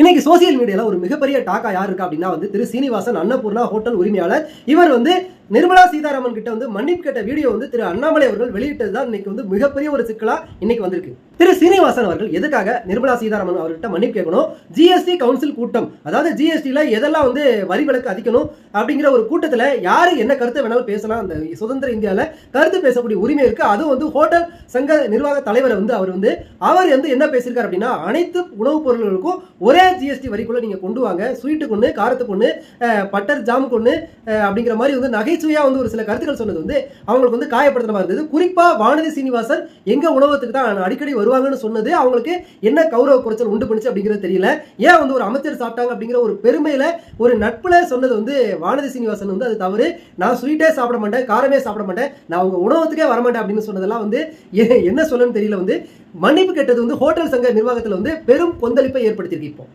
இன்னைக்கு சோசியல் மீடியால ஒரு மிகப்பெரிய டாக்கா யார் இருக்கா அப்படின்னா வந்து திரு சீனிவாசன் அன்னபூர்ணா ஹோட்டல் உரிமையாளர். இவர் வந்து நிர்மலா சீதாராமன் கிட்ட வந்து மன்னிப்பு கேட்ட வீடியோ வந்து திரு அண்ணாமலை அவர்கள் வெளியிட்டது தான் இன்னைக்கு வந்து மிகப்பெரிய ஒரு சிக்கலா இன்னைக்கு வந்திருக்கு. திரு சீனிவாசன் அவர்கள் எதுக்காக நிர்மலா சீதாராமன் அவர்கிட்ட மன்னிப்பு கேட்கணும்? ஜிஎஸ்டி கவுன்சில் கூட்டம். அதாவது ஜிஎஸ்டியில் எதெல்லாம் வந்து வரி விலக்கு அதிக்கணும் அப்படிங்கிற ஒரு கூட்டத்துல யாரு என்ன கருத்தை வேணாலும் பேசலாம். அந்த சுதந்திர இந்தியாவில் கருத்து பேசக்கூடிய உரிமை இருக்கு. அதுவும் வந்து ஹோட்டல் சங்க நிர்வாக தலைவரை வந்து அவர் வந்து அவர் வந்து என்ன பேசியிருக்காரு அப்படின்னா அனைத்து உணவுப் பொருட்களுக்கும் ஒரே ஜிஎஸ்டி வரிக்குள்ளே நீங்க கொண்டு வாங்க. ஸ்வீட்டுக்கு ஒன்று காரத்துக்கு ஒன்று பட்டர் ஜாமுக்கு ஒன்று அப்படிங்கிற மாதிரி வந்து நகைச்சுவையா வந்து ஒரு சில கருத்துக்கள் சொன்னது வந்து அவங்களுக்கு வந்து காயப்படுத்துகிற மாதிரி இருந்தது. குறிப்பா வானதி சீனிவாசன் எங்க உணவத்துக்கு தான் அடிக்கடி வருவாங்கன்னு சொன்னது அவங்களுக்கு என்ன கௌரவ குறைச்சல் உண்டு பண்ணுச்சு அப்படிங்கிறது தெரியல. ஏன் வந்து ஒரு அமைச்சர் சாப்பிட்டாங்க அப்படிங்கிற ஒரு பெருமையில ஒரு நட்புல சொன்னது வந்து வானதி சீனிவாசன் வந்து அது தவறு. நான் ஸ்வீட்டே சாப்பிட மாட்டேன் காரமே சாப்பிட மாட்டேன் நான் உங்க உணவகத்துக்கே வரமாட்டேன் அப்படின்னு சொன்னதெல்லாம் வந்து என்ன சொல்லணும்னு தெரியல வந்து மன்னிப்பு கேட்டது வந்து ஹோட்டல் சங்க நிர்வாகத்தில் வந்து பெரும் கொந்தளிப்பை ஏற்படுத்தியிருக்கு இப்போ.